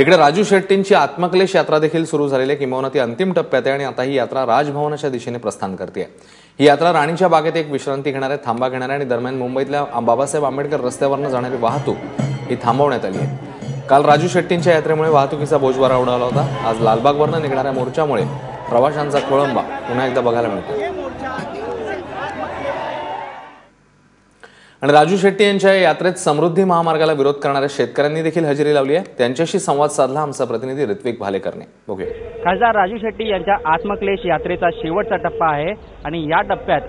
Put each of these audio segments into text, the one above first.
इकडे राजू शेट्टींची आत्मक्लेश यात्रा देखील सुरू झालेली आहे. किंबहुना ती अंतिम टप्प्यात आहे आणि आता ही यात्रा राजभवनाच्या दिशेने प्रस्थान करते. ही यात्रा राणीच्या बागेत एक विश्रांती घेणार आहे थांबा घेणार आहे आणि दरम्यान मुंबईतल्या बाबासाहेब आंबेडकर रस्त्यावरनं जाणारी वाहतूक ही थांबवण्यात आली आहे. काल राजू शेट्टींच्या यात्रेमुळे वाहतुकीचा बोजवारा उडाला होता. आज लालबागवरनं निघणाऱ्या मोर्चामुळे प्रवाशांचा खोळंबा पुन्हा एकदा बघायला मिळतो आणि राजू शेट्टी यांच्या यात्रेत समृद्धी महामार्गाला विरोध करणाऱ्या शेतकऱ्यांनी देखील हजेरी लावली आहे. त्यांच्याशी संवाद साधला आमचा प्रतिनिधी ऋत्विक भालेकरने. बघूया. खासदार राजू शेट्टी यांच्या आत्मक्लेश यात्रेचा शेवटचा टप्पा आहे आणि या टप्प्यात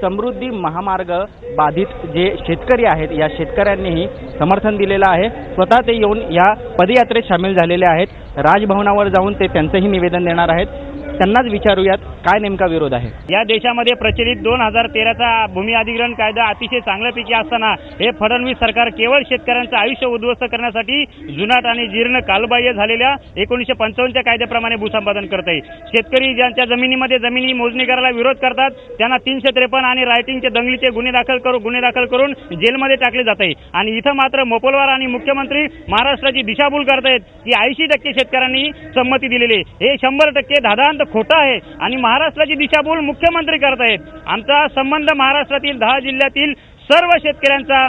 समृद्धी महामार्ग बाधित जे शेतकरी आहेत या शेतकऱ्यांनीही समर्थन दिलेलं आहे. स्वतः ते येऊन या पदयात्रेत सामील झालेले आहेत. राजभवनावर जाऊन ते त्यांचंही निवेदन देणार आहेत. त्यांनाच विचारूयात काय नेमका विरोध आहे? या देशामध्ये प्रचलित दोन हजार तेराचा भूमी अधिग्रहण कायदा अतिशय चांगल्यापैकी असताना हे फडणवीस सरकार केवळ शेतकऱ्यांचं आयुष्य उद्ध्वस्त करण्यासाठी जुनाट आणि जीर्ण कालबाह्य झालेल्या एकोणीसशे पंचावन्नच्या कायद्याप्रमाणे भूसंपादन करत आहे शेतकरी ज्यांच्या जमिनीमध्ये जमिनी मोजणी करायला विरोध करतात त्यांना तीनशे त्रेपन्न आणि रायटिंगचे दंगलीचे गुन्हे दाखल करून गुन्हे दाखल करून जेलमध्ये टाकले जात आहे आणि इथं मात्र मोपलवार आणि मुख्यमंत्री महाराष्ट्राची दिशाभूल करतायत की ऐंशी टक्के शेतकऱ्यांनी संमती दिलेली आहे. हे शंभर टक्के धादांत खोटा आहे. आणि महाराष्ट्राची दिशाभूल मुख्यमंत्री करत आहेत. आमचा संबंध महाराष्ट्रातील दहा जिल्ह्यातील सर्व शेतकऱ्यांचा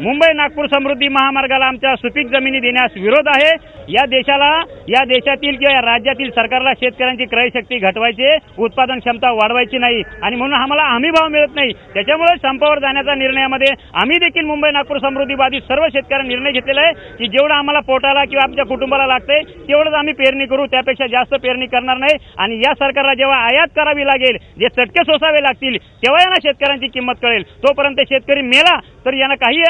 मुंबई नागपूर समृद्धी महामार्गाला आमच्या सुपीक जमिनी देण्यास विरोध आहे. या देशाला या देशातील किंवा या राज्यातील सरकारला शेतकऱ्यांची क्रयशक्ती घटवायची उत्पादन क्षमता वाढवायची नाही. आणि म्हणून आम्हाला हमी भाव मिळत नाही. त्याच्यामुळे संपावर जाण्याचा निर्णयामध्ये आम्ही देखील मुंबई नागपूर समृद्धी बाधित सर्व शेतकऱ्यांनी निर्णय घेतलेला आहे की जेवढं आम्हाला पोटाला किंवा आमच्या कुटुंबाला लागते तेवढंच आम्ही पेरणी करू. त्यापेक्षा जास्त पेरणी करणार नाही. आणि या सरकारला जेव्हा आयात करावी लागेल जे चटके सोसावे लागतील तेव्हा यांना शेतकऱ्यांची किंमत कळेल. तोपर्यंत शेतकरी मेला तर यांना काही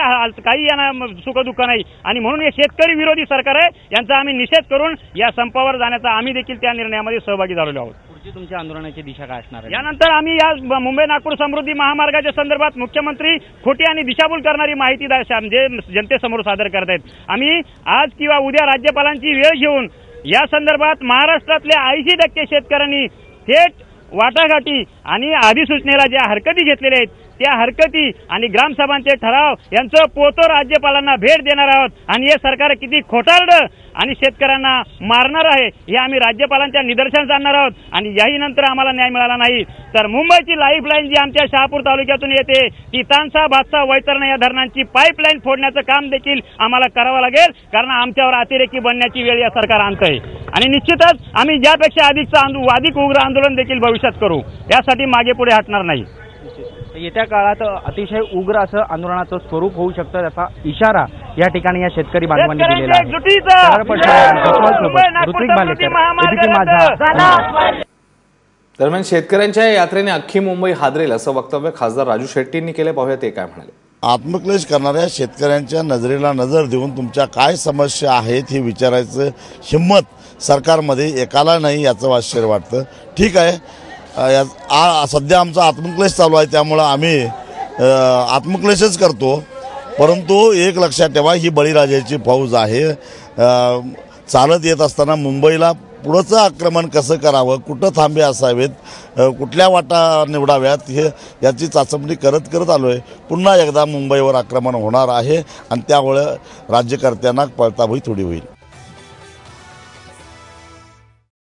काही यांना सुखदुःख नाही. आणि म्हणून हे शेतकरी विरोधी सरकार आहे. यांचा आम्ही निषेध करून या संपावर जाण्याचा आम्ही देखील त्या निर्णयामध्ये सहभागी झालेलो आहोत. पुढची तुमच्या आंदोलनाची दिशा काय असणार आहे? यानंतर आम्ही या मुंबई नागपूर समृद्धी महामार्गाच्या संदर्भात मुख्यमंत्री खोटी आणि दिशाभूल करणारी माहिती म्हणजे जनतेसमोर सादर करत आहेत. आम्ही आज किंवा उद्या राज्यपालांची वेळ घेऊन या संदर्भात महाराष्ट्रातल्या ऐंशी टक्के शेतकऱ्यांनी थेट वाटाघाटी आणि अधिसूचनेला ज्या हरकती घेतलेल्या आहेत त्या हरकती आणि ग्रामसभांचे ठराव यांचं पोतो राज्यपालांना भेट देणार आहोत. आणि हे सरकार किती खोटारडं आणि शेतकऱ्यांना मारणार आहे हे आम्ही राज्यपालांच्या निदर्शनास आणणार आहोत. आणि याही नंतर आम्हाला न्याय मिळाला नाही. तर मुंबईची लाईफलाईन जी आमच्या शहापूर तालुक्यातून येते ती तानसा भातसा वैतरणा या धरणांची पाईपलाईन फोडण्याचं काम देखील आम्हाला करावं लागेल कारण आमच्यावर अतिरेकी बनण्याची वेळ या सरकार आणतंय. आणि निश्चितच आम्ही ज्यापेक्षा अधिकचं आंदो- अधिक उग्र आंदोलन देखील भविष्यात करू. यासाठी मागे पुढे हटणार नाही. येत्या काळात अतिशय उग्र असं आंदोलनाचं स्वरूप होऊ शकतं त्याचा इशारा या ठिकाणी या शेतकरी बांधवांनी दिलेला आहे. दरम्यान शेतकऱ्यांच्या या यात्रेने अख्खी मुंबई हादरेल असं वक्तव्य खासदार राजू शेट्टींनी केले. पाहूया ते काय म्हणाले. आत्मक्लेश करणाऱ्या शेतकऱ्यांच्या नजरेला नजर देऊन तुमच्या काय समस्या आहेत हे विचारायचं हिंमत सरकारमध्ये एकाला नाही याचं आश्चर्य वाटतं. ठीक आहे आ सध्या आमचा आत्मक्लेश चालू आहे त्यामुळं आम्ही आत्मक्लेशच करतो. परंतु एक लक्षात ठेवा ही बळीराजाची फौज आहे. चालत येत असताना मुंबईला पुढचं आक्रमण कसं करावं कुठं थांबे असावेत कुठल्या वाटा निवडाव्यात हे याची चाचपणी करत करत आलो आहे पुन्हा एकदा मुंबईवर आक्रमण होणार आहे आणि त्यामुळे राज्यकर्त्यांना पळताभुई थोडी होईल.